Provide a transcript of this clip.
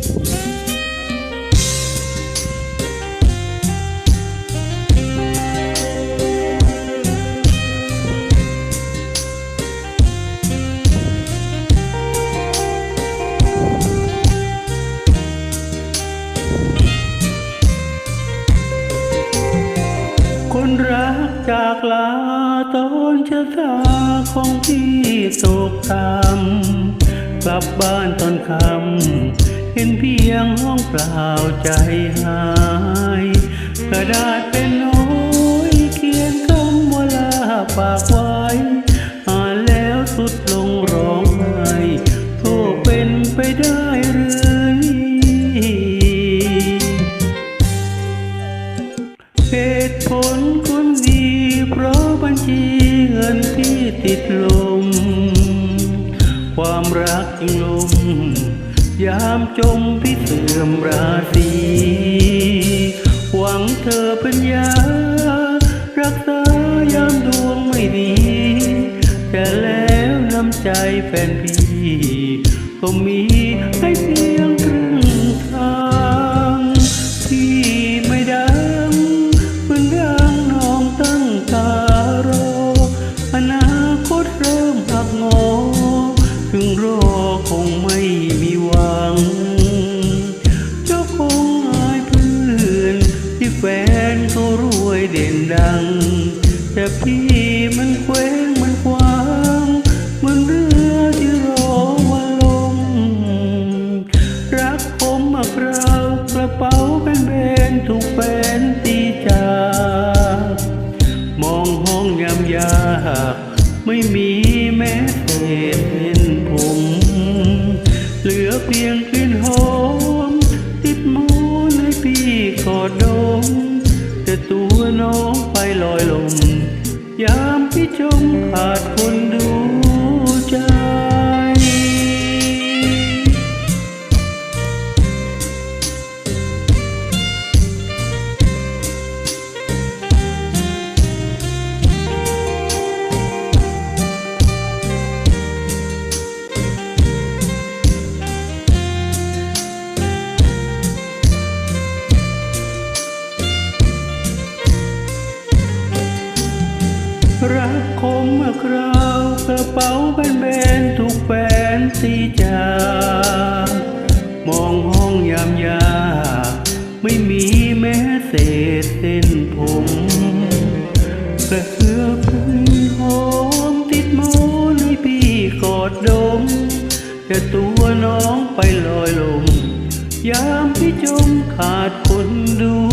คนรักจากลาตอนชะาของพี่โศกตามกลับบ้านตอนคำ เห็นเพียงห้องเปล่าใจหาย กระดาษเป็นน้อยเขียนคำว่าลาปากไว้อ่านแล้วสุดลงร้องไห้โทษเป็นไปได้หรือเหตุผลคนดี เพราะบัญชีเงินที่ติดลม ความรักจึงลม ยามจมพี่เสื่อมราศีหวังเธอเป็นยา รักษายามดวงไม่ดี แต่แล้วน้ำใจแฟนพี่ ก็มีให้เพียงครึ่ง แต่พี่มันเคว้งมันคว้างเหมือนเรือที่รอวันลม รักผมมากรากระเป๋าเป็นเบนถูกแฟนตีจากมองห้องยามยากไม่มีแม้เศษเส้นผม เหลือเพียงกลิ่นหอม ติดหมูในพี่กอดดมแต่ตัวน้องไปลอยลม ยามพี่จมขาดคนดูใจ คราวกระเป๋าแบนๆถูกแฟนตีจากมองห้องยามยากไม่มีแม้เศษเส้นผมกระเสือพึ่งหอมติดมอนให้พี่กอดดมแต่ตัวน้องไปลอยลม ยามพี่จมขาดคนดู